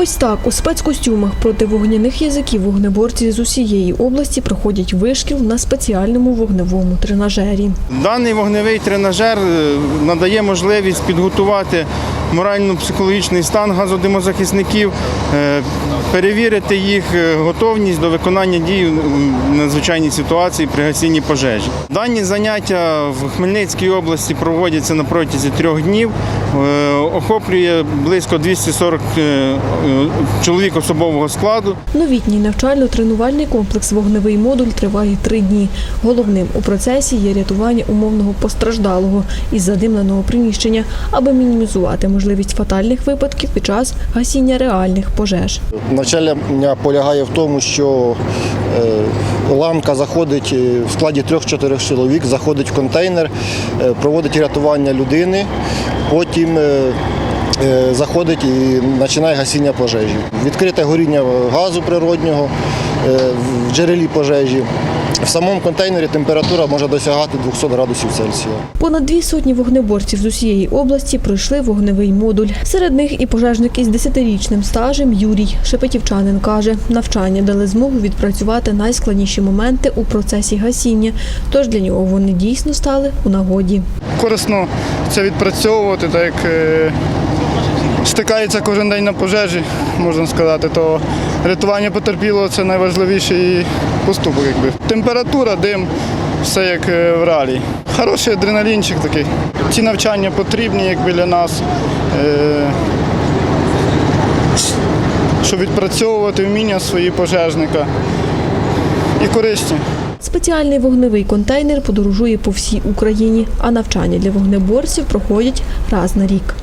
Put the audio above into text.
Ось так у спецкостюмах проти вогняних язиків вогнеборці з усієї області проходять вишкіл на спеціальному вогневому тренажері. Даний вогневий тренажер е, надає можливість підготувати морально-психологічний стан газодимозахисників, е, перевірити їх е, готовність до виконання дій в надзвичайній ситуації при гасінні пожежі. Дані заняття в Хмельницькій області проводяться на протязі трьох днів. Е, Охоплює близько 240 е, е, чоловік особового складу. Новітній навчально-тренувальний комплекс Вогневий модуль триває три дні. Головним у процесі є рятування умовного постраждалого із задимленого приміщення, аби мінімізувати можливість фатальних випадків під час гасіння реальних пожеж. Навчання полягає в тому, що е, ланка заходить е, в складі трьох-чотирьох чоловік, заходить в контейнер, е, проводить рятування людини, потім заходить і починає гасіння пожежі. Відкрите горіння газу природнього е, в джерелі пожежі. В самому контейнері температура може досягати 200 градусів Цельсія. Понад дві сотні вогнеборців з усієї області пройшли вогневий модуль. Серед них і пожежник із десятирічним стажем Юрій Шепетівчанин каже, навчання дали змогу відпрацювати найскладніші моменти у процесі гасіння. Тож для нього вони дійсно стали у нагоді. корисно це відпрацьовувати, так як е, стикається кожен день на пожежі, можна сказати, то рятування потерпілого це найважливіший поступок. Якби. Температура, дим, все як е, в реалії. Хороший адреналінчик такий. Ці навчання потрібні якби, для нас, е, щоб відпрацьовувати вміння свої пожежника і корисні. Спеціальний вогневий контейнер подорожує по всій Україні, а навчання для вогнеборців проходять раз на рік.